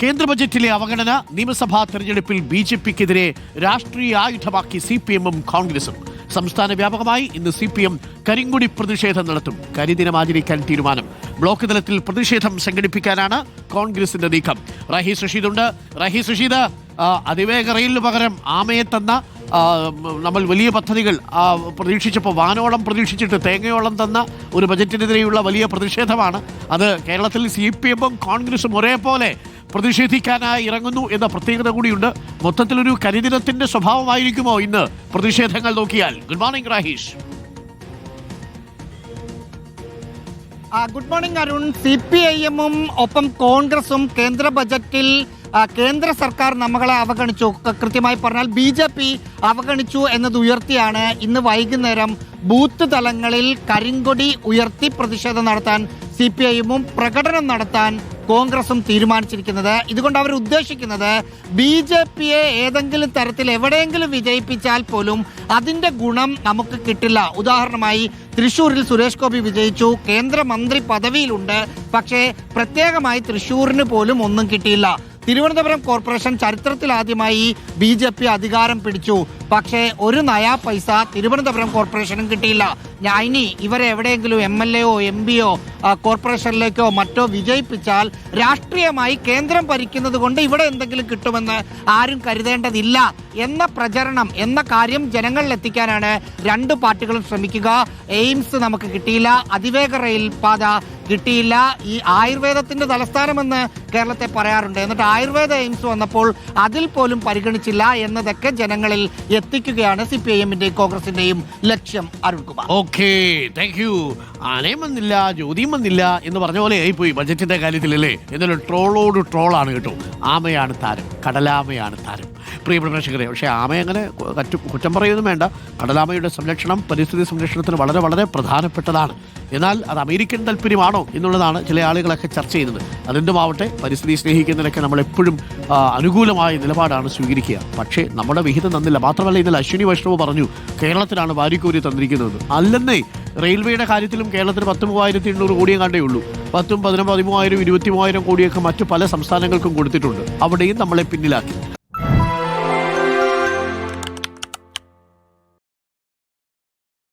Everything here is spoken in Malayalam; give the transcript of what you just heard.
കേന്ദ്ര ബജറ്റിലെ അവഗണന നിയമസഭാ തെരഞ്ഞെടുപ്പിൽ ബി ജെ പിക്കെതിരെ രാഷ്ട്രീയ ആയുധമാക്കി സി പി എമ്മും കോൺഗ്രസും. സംസ്ഥാന വ്യാപകമായി ഇന്ന് സി പി എം കരിങ്കുടി പ്രതിഷേധം നടത്തും. കരിദിനം ആചരിക്കാൻ തീരുമാനം. ബ്ലോക്ക് തലത്തിൽ പ്രതിഷേധം സംഘടിപ്പിക്കാനാണ് കോൺഗ്രസിന്റെ നീക്കം. റഹീസ് റഷീദുണ്ട്. റഹീസ് റഷീദ് അതിവേഗ റെയിലിന് പകരം ആമയെ തന്ന നമ്മൾ വലിയ പദ്ധതികൾ പ്രതീക്ഷിച്ചപ്പോൾ വാനോളം പ്രതീക്ഷിച്ചിട്ട് തേങ്ങയോളം തന്ന ഒരു ബജറ്റിനെതിരെയുള്ള വലിയ പ്രതിഷേധമാണ്. അത് കേരളത്തിൽ സി പി എമ്മും കോൺഗ്രസും ഒരേപോലെ പ്രതിഷേധിക്കാനായി ഇറങ്ങുന്നു എന്ന പ്രത്യേകത കൂടിയുണ്ട്. മൊത്തത്തിലൊരു കരിദിനത്തിന്റെ സ്വഭാവമായിരിക്കുമോ ഇന്ന്? പ്രതിഷേധങ്ങൾ നോക്കിയാൽ. ഗുഡ് മോർണിംഗ് രാഹീഷ് ആ, good morning Arun. C P I എമ്മും ഒപ്പം കോൺഗ്രസും കേന്ദ്ര ബജറ്റിൽ കേന്ദ്ര സർക്കാർ നമ്മളെ അവഗണിച്ചു. കൃത്യമായി പറഞ്ഞാൽ ബി ജെ പി അവഗണിച്ചു എന്നത് ഉയർത്തിയാണ്. ഇന്ന് വൈകുന്നേരം ബൂത്ത് തലങ്ങളിൽ കരിങ്കൊടി ഉയർത്തി പ്രതിഷേധം നടത്താൻ സി പി ഐ എമ്മും പ്രകടനം നടത്താൻ കോൺഗ്രസും തീരുമാനിച്ചിരിക്കുന്നത്. ഇതുകൊണ്ട് അവർ ഉദ്ദേശിക്കുന്നത് ബി ജെ പിയെ ഏതെങ്കിലും തരത്തിൽ എവിടെയെങ്കിലും വിജയിപ്പിച്ചാൽ പോലും അതിന്റെ ഗുണം നമുക്ക് കിട്ടില്ല. ഉദാഹരണമായി തൃശ്ശൂരിൽ സുരേഷ് ഗോപി വിജയിച്ചു. കേന്ദ്രമന്ത്രി പദവിയിലുണ്ട്. പക്ഷേ പ്രത്യേകമായി തൃശൂരിന് പോലും ഒന്നും കിട്ടിയില്ല. തിരുവനന്തപുരം കോർപ്പറേഷൻ ചരിത്രത്തിലാദ്യമായി ബി ജെ പി അധികാരം പിടിച്ചു. പക്ഷേ ഒരു നയാ പൈസ തിരുവനന്തപുരം കോർപ്പറേഷനും കിട്ടിയില്ല. ഇനി ഇവരെ എവിടെയെങ്കിലും എം എൽ എയോ എം പിയോ കോർപ്പറേഷനിലേക്കോ മറ്റോ വിജയിപ്പിച്ചാൽ രാഷ്ട്രീയമായി കേന്ദ്രം ഭരിക്കുന്നത് കൊണ്ട് ഇവിടെ എന്തെങ്കിലും കിട്ടുമെന്ന് ആരും കരുതേണ്ടതില്ല എന്ന പ്രചരണം എന്ന കാര്യം ജനങ്ങളിൽ എത്തിക്കാനാണ് രണ്ട് പാർട്ടികളും ശ്രമിക്കുക. എയിംസ് നമുക്ക് കിട്ടിയില്ല. അതിവേഗ റെയിൽ പാത കിട്ടിയില്ല. ഈ ആയുർവേദത്തിന്റെ തലസ്ഥാനമെന്ന് കേരളത്തെ പറയാറുണ്ട്. എന്നിട്ട് ആയുർവേദ എയിംസ് വന്നപ്പോൾ അതിൽ പോലും പരിഗണിച്ചില്ല എന്നതൊക്കെ ജനങ്ങളിൽ എത്തിക്കുകയാണ് സി പി ഐ എമ്മിന്റെയും കോൺഗ്രസിന്റെയും ലക്ഷ്യം. അരുൺകുമാർ. ഓക്കെ. താങ്ക് യു ആനയും വന്നില്ല ജ്യോതിയും വന്നില്ല എന്ന് പറഞ്ഞ പോലെ ആയിപ്പോയി ബജറ്റിന്റെ കാര്യത്തിലല്ലേ? എന്നാലും ട്രോളോട് ട്രോളാണ് കേട്ടോ. ആമയാണ് താരം കടലാമയാണ് താരം. പ്രിയപ്പെട്ട പ്രേക്ഷകരെ പക്ഷേ ആമ അങ്ങനെ കറ്റു പറയുന്നതും വേണ്ട. കടലാമയുടെ സംരക്ഷണം പരിസ്ഥിതി സംരക്ഷണത്തിന് വളരെ വളരെ പ്രധാനപ്പെട്ടതാണ്. എന്നാൽ അത് അമേരിക്കൻ താല്പര്യമാണോ എന്നുള്ളതാണ് ചില ആളുകളൊക്കെ ചർച്ച ചെയ്യുന്നത്. അതെന്തുമാവട്ടെ പരിസ്ഥിതി സ്നേഹിക്കുന്നതിനൊക്കെ നമ്മൾ എപ്പോഴും അനുകൂലമായ നിലപാടാണ് സ്വീകരിക്കുക. പക്ഷേ നമ്മുടെ വിഹിതം തന്നില്ല. മാത്രമല്ല ഇന്നലെ അശ്വിനി വൈഷ്ണവ് പറഞ്ഞു കേരളത്തിലാണ് വാരിക്കോരി തന്നിരിക്കുന്നത്. അല്ലെന്നേ റെയിൽവേയുടെ കാര്യത്തിലും കേരളത്തിന് പത്ത് മൂവായിരത്തി എണ്ണൂറ് കോടിയും കണ്ടേ ഉള്ളൂ. പത്തും പതിനും പതിമൂവായിരം ഇരുപത്തി മൂവായിരം കോടിയൊക്കെ മറ്റു പല സംസ്ഥാനങ്ങൾക്കും കൊടുത്തിട്ടുണ്ട്. അവിടെയും നമ്മളെ പിന്നിലാക്കി.